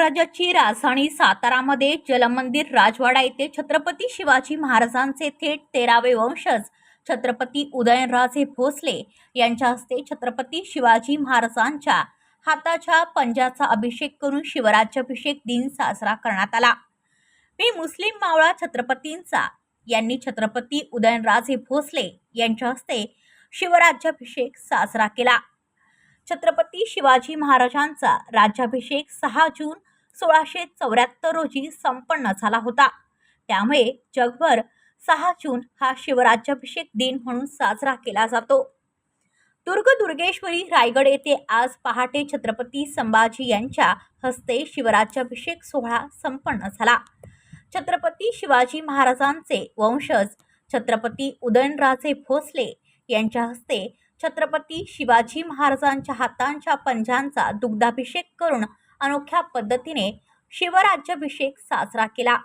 साम्राज्याची राजधानी सातारामध्ये जलमंदिर राजवाडा येथे छत्रपती शिवाजी महाराजांचे थेट तेरावे वंशज छत्रपती उदयनराजे भोसले यांच्या हस्ते छत्रपती शिवाजी महाराजांच्या हाताच्या पंजाचा अभिषेक करून शिवराज्याभिषेक दिन साजरा करण्यात आला. मी मुस्लिम मावळा छत्रपतींचा यांनी छत्रपती उदयनराजे भोसले यांच्या हस्ते शिवराज्याभिषेक साजरा केला. छत्रपती शिवाजी महाराजांचा राज्याभिषेक सहा जून सोळाशे चौऱ्याहत्तर रोजी संपन्न झाला होता. त्यामुळे जगभर सहा जून हा शिवराज्याभिषेक दिन म्हणून साजरा केला जातो. दुर्ग दुर्गेश्वरी रायगड येथे आज पहाटे छत्रपती संभाजी यांच्या हस्ते शिवराज्याभिषेक सोहळा संपन्न झाला. छत्रपती शिवाजी महाराजांचे वंशज छत्रपती उदयनराजे भोसले यांच्या हस्ते छत्रपती शिवाजी महाराजांच्या हातांच्या पंजांचा दुग्धाभिषेक करून अनोख्या पद्धतीने शिवराज्याभिषेक साजरा केला.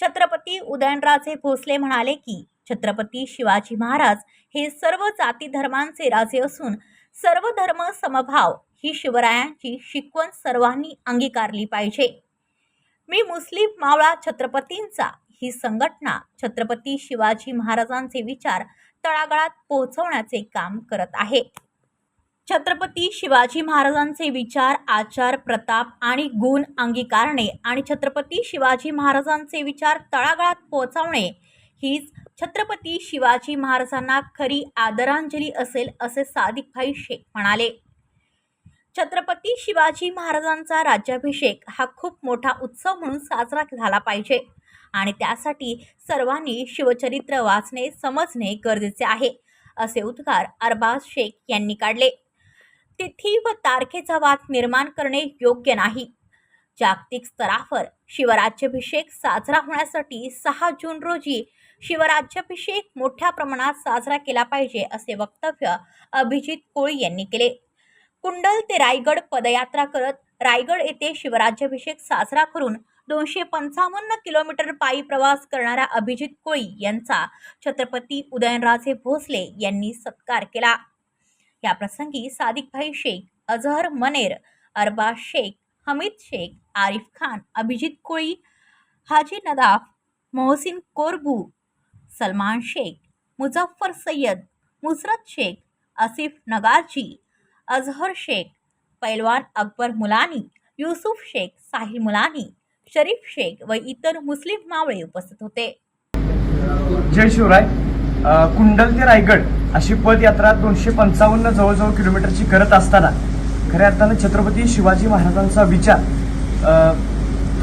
छत्रपती उदयनराजे भोसले म्हणाले की छत्रपती शिवाजी महाराज हे सर्व जाती धर्मांचे राजे असून सर्व धर्म समभाव ही शिवरायांची शिकवण सर्वांनी अंगीकारली पाहिजे. मी मुस्लिम मावळा छत्रपतींचा ही संघटना छत्रपती शिवाजी महाराजांचे विचार तळागाळात पोहोचवण्याचे काम करत आहे. छत्रपती शिवाजी महाराजांचे विचार आचार प्रताप आणि गुण अंगीकारणे आणि छत्रपती शिवाजी महाराजांचे विचार तळागाळात पोहोचवणे हीच छत्रपती शिवाजी महाराजांना खरी आदरांजली असेल असे सादिकभाई शेख म्हणाले. छत्रपती शिवाजी महाराजांचा राज्याभिषेक हा खूप मोठा उत्सव म्हणून साजरा झाला पाहिजे आणि त्यासाठी सर्वांनी शिवचरित्र वाचणे समजणे गरजेचे आहे असे उद्गार अरबाज शेख यांनी काढले. तिथी व तारखेचा वाद निर्माण करणे योग्य नाही. जागतिक स्तरावर शिवराज्याभिषेक साजरा होण्यासाठी सहा जून रोजी शिवराज्याभिषेक मोठ्या प्रमाणात साजरा केला पाहिजे असे वक्तव्य अभिजित कोळी यांनी केले. कुंडल ते रायगड पदयात्रा करत रायगड येथे शिवराज्याभिषेक साजरा करून दोनशे पंचावन्न किलोमीटर पायी प्रवास करणाऱ्या अभिजित कोळी यांचा छत्रपती उदयनराजे भोसले यांनी सत्कार केला. या प्रसंगी सादिकभाई शेख अझहर मनेर अरबाज शेख हमीद शेख आरिफ खान अभिजित कोळी हाजी नदाफ मोहसिन कोरबू सलमान शेख मुझफ्फर सय्यद मुसरत शेख आसिफ नगारजी अझहर शेख पैलवान अकबर मुलानी युसुफ शेख साहिल मुलानी शरीफ शेख व इतर मुस्लिम मावळे उपस्थित होते. जय शिवराय. कुंडल ते रायगड अशी पदयात्रा दोनशे पंचावन्न जवळजवळ किलोमीटरची करत असताना खऱ्या अर्थानं छत्रपती शिवाजी महाराजांचा विचार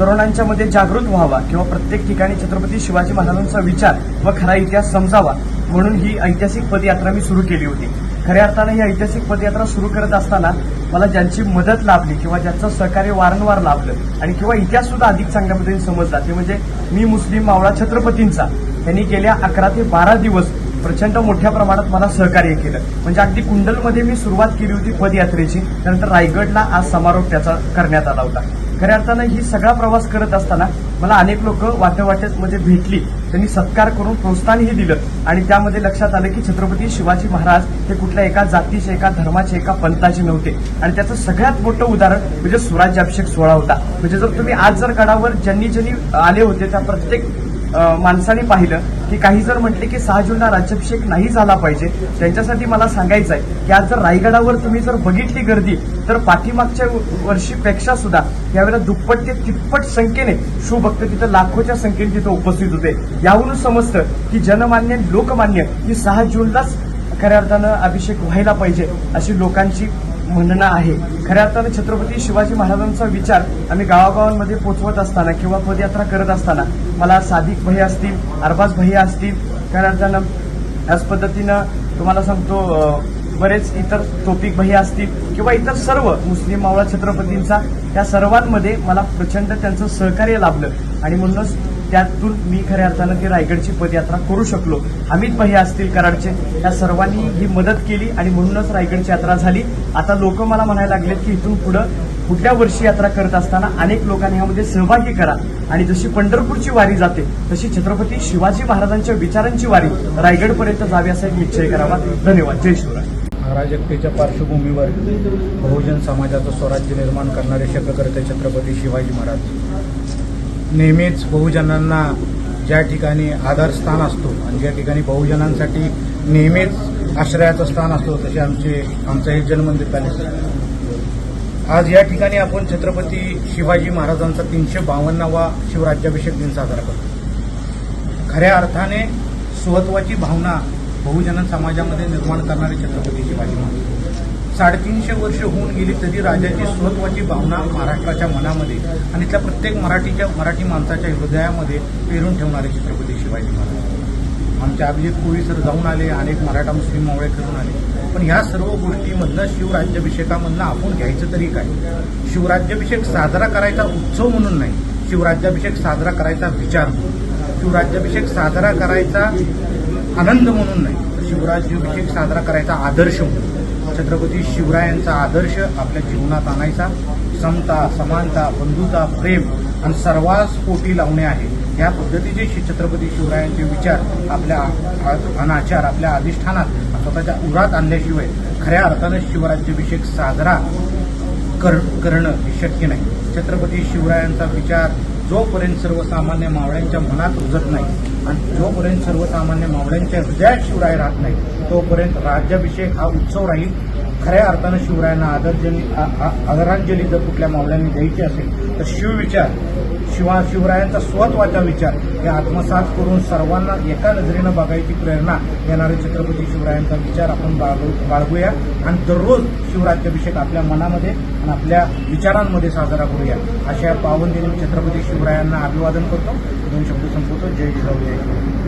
तरुणांच्यामध्ये तरुणांच्या मध्ये जागृत व्हावा किंवा प्रत्येक ठिकाणी छत्रपती शिवाजी महाराजांचा विचार व खरा इतिहास समजावा म्हणून ही ऐतिहासिक पदयात्रा मी सुरू केली होती. खऱ्या अर्थानं ही ऐतिहासिक पदयात्रा सुरू करत असताना मला ज्यांची मदत लाभली किंवा ज्यांचं सहकार्य वारंवार लाभलं आणि किंवा इतिहास सुद्धा अधिक चांगल्या पद्धतीने समजला ते म्हणजे मी मुस्लिम मावळा छत्रपतींचा. त्यांनी गेल्या अकरा ते बारा दिवस प्रचंड मोठ्या प्रमाणात मला सहकार्य केलं. म्हणजे अगदी कुंडलमध्ये मी सुरुवात केली होती पदयात्रेची. त्यानंतर रायगडला आज समारोप त्याचा करण्यात आला होता. खऱ्या अर्थानं ही सगळा प्रवास करत असताना मला अनेक लोक वाटे म्हणजे भेटली. त्यांनी सत्कार करून प्रोत्साहनही दिलं. आणि त्यामध्ये लक्षात आलं की छत्रपती शिवाजी महाराज हे कुठल्या एका जातीचे एका धर्माचे एका पंथाचे नव्हते. आणि त्याचं सगळ्यात मोठं उदाहरण म्हणजे स्वराज्याभिषेक सोहळा होता. म्हणजे जर तुम्ही आज जर गडावर ज्यांनी ज्यांनी आले होते त्या प्रत्येक माणसाने पाहिलं की काही जर म्हटले की सहा जूनला राज्याभिषेक नाही झाला पाहिजे त्यांच्यासाठी मला सांगायचं आहे की आज जर रायगडावर तुम्ही जर बघितली गर्दी तर पाठीमागच्या वर्षीपेक्षा सुद्धा यावेळेला दुप्पट ते तिप्पट संख्येने शिवभक्त तिथं लाखोच्या संख्येने तिथं उपस्थित होते. यावरून समजतं की जनमान्य लोकमान्य ही सहा जूनलाच खऱ्या अर्थानं अभिषेक व्हायला पाहिजे अशी लोकांची म्हणणं आहे. खऱ्या अर्थानं छत्रपती शिवाजी महाराजांचा विचार आम्ही गावागावांमध्ये पोचवत असताना किंवा पदयात्रा करत असताना मला सादिक भैया असतील अरबाज भैया असतील खऱ्या अर्थानं याच पद्धतीनं तुम्हाला सांगतो बरेच इतर तोपिक भैया असतील किंवा इतर सर्व मुस्लिम मावळा छत्रपतींचा त्या सर्वांमध्ये मला प्रचंड त्यांचं सहकार्य लाभलं. आणि म्हणूनच त्यातून मी खऱ्या अर्थानं ती रायगडची पदयात्रा करू शकलो. अमित भाई असतील कराडचे या सर्वांनी ही मदत केली आणि म्हणूनच रायगडची यात्रा झाली. आता लोक मला म्हणायला लागलेत की इथून पुढं कुठल्या वर्षी यात्रा करत असताना अनेक लोकांनी यामध्ये सहभागी करा. आणि जशी पंढरपूरची वारी जाते तशी छत्रपती शिवाजी महाराजांच्या विचारांची वारी रायगडपर्यंत जावी असा एक निश्चय करावा. धन्यवाद. जय शिवराय. अराजकतेच्या पार्श्वभूमीवर बहुजन समाजाचं स्वराज्य निर्माण करणारे शककर्ते छत्रपती शिवाजी महाराज. नेहमीच बहुजनांना ज्या ठिकाणी आदरस्थान असतो आणि ज्या ठिकाणी बहुजनांसाठी नेहमीच आश्रयाचं स्थान असतो तसे आमचे आमचं हे जन्मंदिर पॅलेस आज या ठिकाणी आपण छत्रपती शिवाजी महाराजांचा तीनशे बावन्नावा शिवराज्याभिषेक दिन साजरा करतो. खऱ्या अर्थाने स्वत्वाची भावना बहुजन समाजामध्ये निर्माण करणारे छत्रपती शिवाजी महाराज. साडेतीनशे वर्ष होऊन गेली तरी राजाची स्वत्वाची भावना महाराष्ट्राच्या मनामध्ये आणि त्या प्रत्येक मराठीच्या मराठी माणसाच्या हृदयामध्ये पेरून ठेवणारे छत्रपती शिवाजी महाराज. आमचे अभिजित कोळी सर जाऊन आले अनेक मराठा मुस्लिम मावळे करून आले. पण ह्या सर्व गोष्टीमधनं शिवराज्याभिषेकामधनं आपण घ्यायचं तरी काय? शिवराज्याभिषेक साजरा करायचा उत्सव म्हणून नाही शिवराज्याभिषेक साजरा करायचा विचार म्हणून. शिवराज्याभिषेक साजरा करायचा आनंद म्हणून नाही तर शिवराज्याभिषेक साजरा करायचा आदर्श म्हणून. छत्रपती शिवरायांचा आदर्श आपल्या जीवनात आणायचा. समता समानता बंधुता प्रेम आणि सर्वांस पोटी लावणे आहे. या पद्धतीचे छत्रपती शिवरायांचे विचार आपल्या अनाचार आपल्या अधिष्ठानात स्वतःच्या उरात आणल्याशिवाय खऱ्या अर्थानं शिवराज्याभिषेक साजरा कर करणं हे शक्य नाही. छत्रपती शिवरायांचा विचार जोपर्यंत सर्वसामान्य मावळ्यांच्या मनात रुजत नाही आणि जोपर्यंत सर्वसामान्य मावळ्यांच्या हृदयात शिवराय राहत नाही तोपर्यंत राज्याभिषेक हा उत्सव राहील. खऱ्या अर्थानं शिवरायांना आदरजली आ- आदरांजली जर कुठल्या मावळ्यांनी द्यायची असेल तर शिवविचार शिवा शिवरायांचा स्वतःचा विचार हे आत्मसात करून सर्वांना एका नजरेनं बघायची प्रेरणा देणारे छत्रपती शिवरायांचा विचार आपण बाळगू बाळगूया. आणि दररोज शिवराज्याभिषेक आपल्या मनामध्ये आणि आपल्या विचारांमध्ये साजरा करूया. अशा पावन दिनी छत्रपती शिवरायांना अभिवादन करतो. दोन शब्द संपवतो. जय जिजाऊ जय